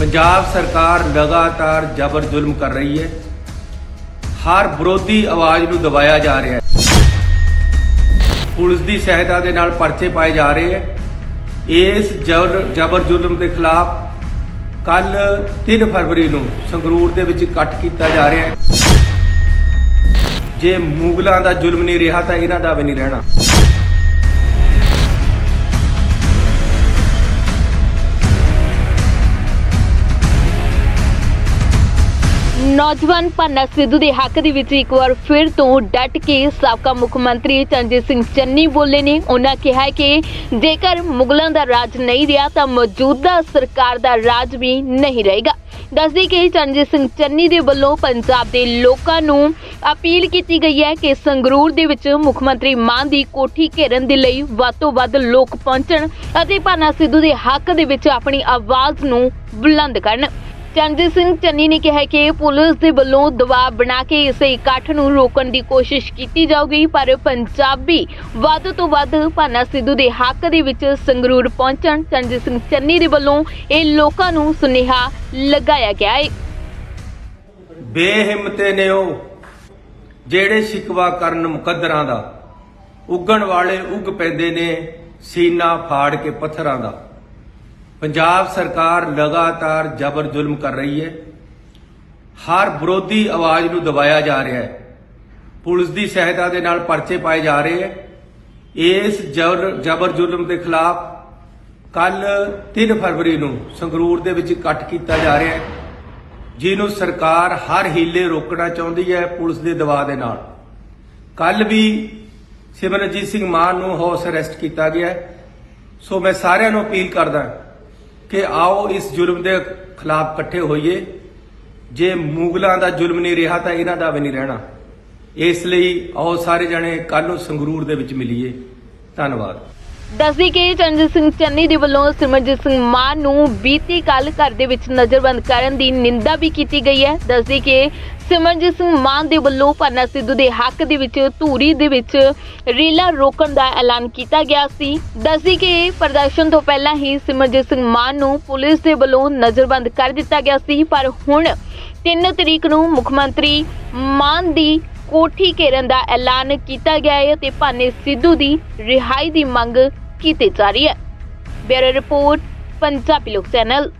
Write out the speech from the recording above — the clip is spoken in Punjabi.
ਪੰਜਾਬ ਸਰਕਾਰ ਲਗਾਤਾਰ ਜ਼ਬਰ ਜ਼ੁਲਮ ਕਰ ਰਹੀ ਹੈ। ਹਰ ਵਿਰੋਧੀ ਆਵਾਜ਼ ਨੂੰ ਦਬਾਇਆ ਜਾ ਰਿਹਾ ਹੈ। ਪੁਲਿਸ ਦੀ ਸਹਾਇਤਾ ਦੇ ਨਾਲ ਪਰਚੇ ਪਾਏ ਜਾ ਰਹੇ ਹੈ। ਇਸ ਜ਼ਬਰ ਜ਼ਬਰ ਜ਼ੁਲਮ ਦੇ ਖਿਲਾਫ ਕੱਲ 3 ਫਰਵਰੀ ਨੂੰ ਸੰਗਰੂਰ ਦੇ ਵਿੱਚ ਇਕੱਠ ਕੀਤਾ ਜਾ ਰਿਹਾ ਹੈ। ਜੇ ਮੁਗਲਾਂ ਦਾ ਜ਼ੁਲਮ ਨਹੀਂ ਰਿਹਾ ਤਾਂ ਇਹਨਾਂ ਦਾ ਵੀ ਨਹੀਂ ਰਹਿਣਾ। ਨੌਜਵਾਨ ਪੰਨਾ ਸਿੱਧੂ ਦੇ ਹੱਕ ਦੇ ਵਿੱਚ ਇੱਕ ਵਾਰ ਫਿਰ ਤੋਂ ਡਟ ਕੇ ਸਾਬਕਾ ਮੁੱਖ ਮੰਤਰੀ ਚੰਜੀਤ ਸਿੰਘ ਚੰਨੀ ਬੋਲੇ ਨੇ। ਉਹਨਾਂ ਕਿਹਾ ਕਿ ਜੇਕਰ ਮੁਗਲਾਂ ਦਾ ਰਾਜ ਨਹੀਂ ਰਿਹਾ ਤਾਂ ਮੌਜੂਦਾ ਸਰਕਾਰ ਦਾ ਰਾਜ ਵੀ ਨਹੀਂ ਰਹੇਗਾ। ਦੱਸਦੇ ਕਿ ਚੰਜੀਤ ਸਿੰਘ ਚੰਨੀ ਦੇ ਵੱਲੋਂ ਪੰਜਾਬ ਦੇ ਲੋਕਾਂ ਨੂੰ ਅਪੀਲ ਕੀਤੀ ਗਈ ਹੈ ਕਿ ਸੰਗਰੂਰ ਦੇ ਵਿੱਚ ਮੁੱਖ ਮੰਤਰੀ ਮਾਨ ਦੀ ਕੋਠੀ ਘੇਰਨ ਦੇ ਲਈ ਵੱਧ ਤੋਂ ਵੱਧ ਲੋਕ ਪਹੁੰਚਣ ਅਤੇ ਭਾਨਾ ਸਿੱਧੂ ਦੇ ਹੱਕ ਦੇ ਵਿੱਚ ਆਪਣੀ ਆਵਾਜ਼ ਨੂੰ ਬੁਲੰਦ ਕਰਨ। ਚੰਜੀਤ ਸਿੰਘ ਚੰਨੀ ਨੇ ਕਿਹਾ ਕਿ ਪੁਲਿਸ ਦੇ ਵੱਲੋਂ ਦਬਾਅ ਬਣਾ ਕੇ ਇਸ ਇਕੱਠ ਨੂੰ ਰੋਕਣ ਦੀ ਕੋਸ਼ਿਸ਼ ਕੀਤੀ ਜਾਊਗੀ, ਪਰ ਪੰਜਾਬੀ ਵੱਧ ਤੋਂ ਵੱਧ ਭਾਨਾ ਸਿੱਧੂ ਦੇ ਹੱਕ ਦੇ ਵਿੱਚ ਸੰਗਰੂਰ ਪਹੁੰਚਣ ਚੰਜੀਤ ਸਿੰਘ ਚੰਨੀ ਦੇ ਵੱਲੋਂ ਇਹ ਲੋਕਾਂ ਨੂੰ ਸੁਨੇਹਾ ਲਗਾਇਆ ਗਿਆ ਹੈ। ਬੇਹਿੰਮਤੇ ਨੇ ਉਹ, ਜਿਹੜੇ ਸ਼ਿਕਵਾ ਕਰਨ ਮੁਕੱਦਰਾਂ ਦਾ, ਉੱਗਣ ਵਾਲੇ ਉੱਗ ਪੈਂਦੇ ਨੇ, ਸੀਨਾ ਫਾੜ ਕੇ ਪੱਥਰਾਂ ਦਾ। ਪੰਜਾਬ ਸਰਕਾਰ ਲਗਾਤਾਰ ਜ਼ਬਰ ਜ਼ੁਲਮ ਕਰ ਰਹੀ ਹੈ। ਹਰ ਵਿਰੋਧੀ ਆਵਾਜ਼ ਨੂੰ ਦਬਾਇਆ ਜਾ ਰਿਹਾ ਹੈ। ਪੁਲਿਸ ਦੀ ਸਹਾਇਤਾ ਦੇ ਨਾਲ ਪਰਚੇ ਪਾਏ ਜਾ ਰਹੇ ਹੈ। ਇਸ ਜ਼ਬਰ ਜ਼ਬਰ ਜ਼ੁਲਮ ਦੇ ਖਿਲਾਫ ਕੱਲ 3 ਫਰਵਰੀ ਨੂੰ ਸੰਗਰੂਰ ਦੇ ਵਿੱਚ ਇਕੱਠ ਕੀਤਾ ਜਾ ਰਿਹਾ ਹੈ, ਜਿਹਨੂੰ ਸਰਕਾਰ ਹਰ ਹੀਲੇ ਰੋਕਣਾ ਚਾਹੁੰਦੀ ਹੈ ਪੁਲਿਸ ਦੇ ਦਬਾਅ ਦੇ ਨਾਲ। ਕੱਲ ਵੀ ਸਿਮਰਨਜੀਤ ਸਿੰਘ ਮਾਨ ਨੂੰ ਹਾਊਸ ਅਰੈਸਟ ਕੀਤਾ ਗਿਆ ਸੋ ਮੈਂ ਸਾਰਿਆਂ ਨੂੰ ਅਪੀਲ ਕਰਦਾ ਕਿ ਆਓ ਇਸ ਜ਼ੁਲਮ ਦੇ ਖਿਲਾਫ ਇਕੱਠੇ ਹੋਈਏ। ਜੇ ਮੁਗਲਾਂ ਦਾ ਜ਼ੁਲਮ ਨਹੀਂ ਰਿਹਾ ਤਾਂ ਇਹਨਾਂ ਦਾ ਵੀ ਨਹੀਂ ਰਹਿਣਾ। ਇਸ ਲਈ ਆਓ ਸਾਰੇ ਜਣੇ ਕੱਲ ਨੂੰ ਸੰਗਰੂਰ ਦੇ ਵਿੱਚ ਮਿਲੀਏ। ਧੰਨਵਾਦ। ਦੱਸਦੀ ਕਿ ਚਰਨਜੀਤ ਸਿੰਘ ਚੰਨੀ ਦੇ ਵੱਲੋਂ ਸਿਮਰਜੀਤ ਸਿੰਘ ਮਾਨ ਨੂੰ ਬੀਤੀ ਕੱਲ ਘਰ ਦੇ ਵਿੱਚ ਨਜ਼ਰਬੰਦ ਕਰਨ ਦੀ ਨਿੰਦਾ ਵੀ ਕੀਤੀ ਗਈ ਹੈ। ਦੱਸਦੀ ਕਿ ਸਿਮਰਜੀਤ ਸਿੰਘ ਮਾਨ ਦੇ ਵੱਲੋਂ ਪੰਨਾ ਸਿੱਧੂ ਦੇ ਹੱਕ ਦੇ ਵਿੱਚ, ਧੂਰੀ ਦੇ ਵਿੱਚ ਰੀਲਾ ਰੋਕਣ ਦਾ ਐਲਾਨ ਕੀਤਾ ਗਿਆ ਸੀ। ਦੱਸਦੀ ਕਿ ਪ੍ਰਦਰਸ਼ਨ ਤੋਂ ਪਹਿਲਾਂ ਹੀ ਸਿਮਰਜੀਤ ਸਿੰਘ ਮਾਨ ਨੂੰ ਪੁਲਿਸ ਦੇ ਵੱਲੋਂ ਨਜ਼ਰਬੰਦ ਕਰ ਦਿੱਤਾ ਗਿਆ ਸੀ, ਪਰ ਹੁਣ 3 ਤਰੀਕ ਨੂੰ ਮੁੱਖ ਮੰਤਰੀ ਮਾਨ ਦੀ ਕੋਠੀ ਘੇਰਨ ਦਾ ਐਲਾਨ ਕੀਤਾ ਗਿਆ ਹੈ ਤੇ ਭਾਨੇ ਸਿੱਧੂ ਦੀ ਰਿਹਾਈ ਦੀ ਮੰਗ ਕੀਤੀ ਜਾ ਰਹੀ ਹੈ। ਬਿਊਰੋ ਰਿਪੋਰਟ, ਪੰਜਾਬੀ ਲੋਕ ਚੈਨਲ।